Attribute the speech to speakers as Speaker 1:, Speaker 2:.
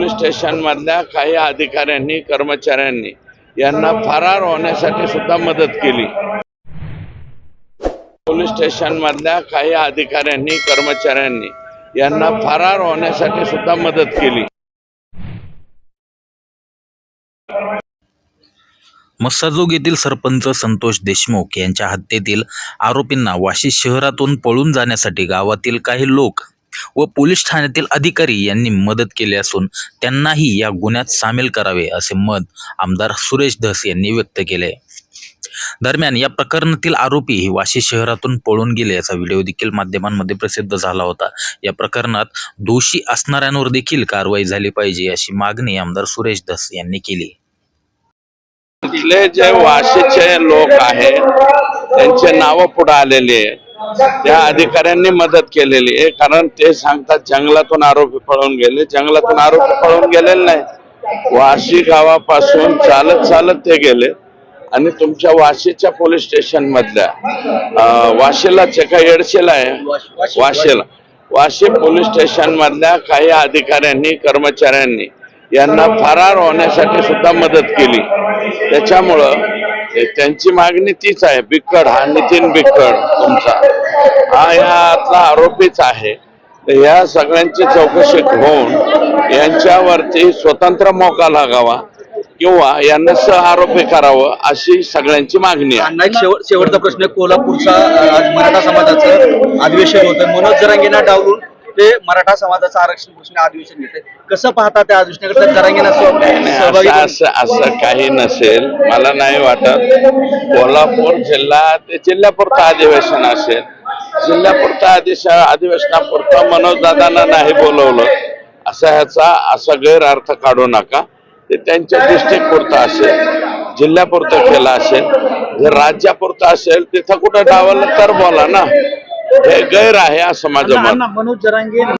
Speaker 1: Police स्टेशनमधल्या काही अधिकाऱ्यांनी कर्मचाऱ्यांनी यांना फरार होण्यासाठी सुद्धा मदत केली. पोलीस स्टेशनमधल्या काही अधिकाऱ्यांनी कर्मचाऱ्यांनी यांना फरार होण्यासाठी सुद्धा मदत केली.
Speaker 2: मस्साजोग येथील सरपंच संतोष देशमुख यांच्या हत्येतील आरोपींना वाशी शहरातून पळून जाण्यासाठी गावातील काही लोक व पोलीस ठाण्यातील अधिकारी यांनी मदत केली असून त्यांनाही या गुन्ह्यात सामील करावे असे मत आमदार सुरेश धस यांनी व्यक्त केले. दरम्यान या प्रकरणातील आरोपी वाशी शहरातून पळून गेले याचा व्हिडिओ देखील माध्यमांमध्ये प्रसिद्ध झाला होता. या प्रकरणात दोषी असणाऱ्यांवर देखील कारवाई झाली पाहिजे अशी मागणी आमदार सुरेश धस यांनी केली.
Speaker 1: इथले जे वाशीचे लोक आहेत त्यांचे नावं पुढे आलेले आहे त्या अधिकाऱ्यांनी मदत केलेली आहे. कारण ते सांगतात जंगलातून आरोपी पळून गेले. जंगलातून आरोपी पळून गेलेले नाही. वाशी गावापासून चालत चालत ते गेले. आणि तुमच्या वाशीच्या पोलीस स्टेशन मधल्या वाशीला का येडशीला आहे वाशीला. वाशी पोलीस स्टेशन मधल्या काही अधिकाऱ्यांनी कर्मचाऱ्यांनी यांना फरार होण्यासाठी सुद्धा मदत केली. त्याच्यामुळं त्यांची मागणी तीच आहे बिक्कड हा नितीन बिक्कड तुमचा. हा यातला आरोपीच आहे. तर या सगळ्यांची चौकशी होऊन यांच्यावरती स्वतंत्र मोका लागावा किंवा यांना सह आरोपी करावं अशी सगळ्यांची मागणी आहे.
Speaker 3: शेवटचा प्रश्न कोल्हापूरचा आज मराठा समाजाचं अधिवेशन होतं. मनोज जरांगीना डावलून ते मराठा समाजाचं आरक्षण प्रश्न अधिवेशन घेते कसं पाहता त्या अधिवेशनाकडे? सहभागी
Speaker 1: असं असं काही नसेल. मला नाही वाटत. कोल्हापूर जिल्हा ते जिल्ह्यापुरतं अधिवेशन असेल. जिल्ह्यापुरतं अधिवेश अधिवेशनापुरतं मनोज दादांना नाही बोलवलं. असा ह्याचा असा गैरअर्थ काढू नका. ते त्यांच्या डिस्ट्रिक्टपुरतं असेल. जिल्ह्यापुरतं केलं असेल. जर राज्यापुरतं असेल तिथं कुठं डावलं तर बोला ना. हे गैर आहे असं माझं मत.
Speaker 3: मनोज जरांगे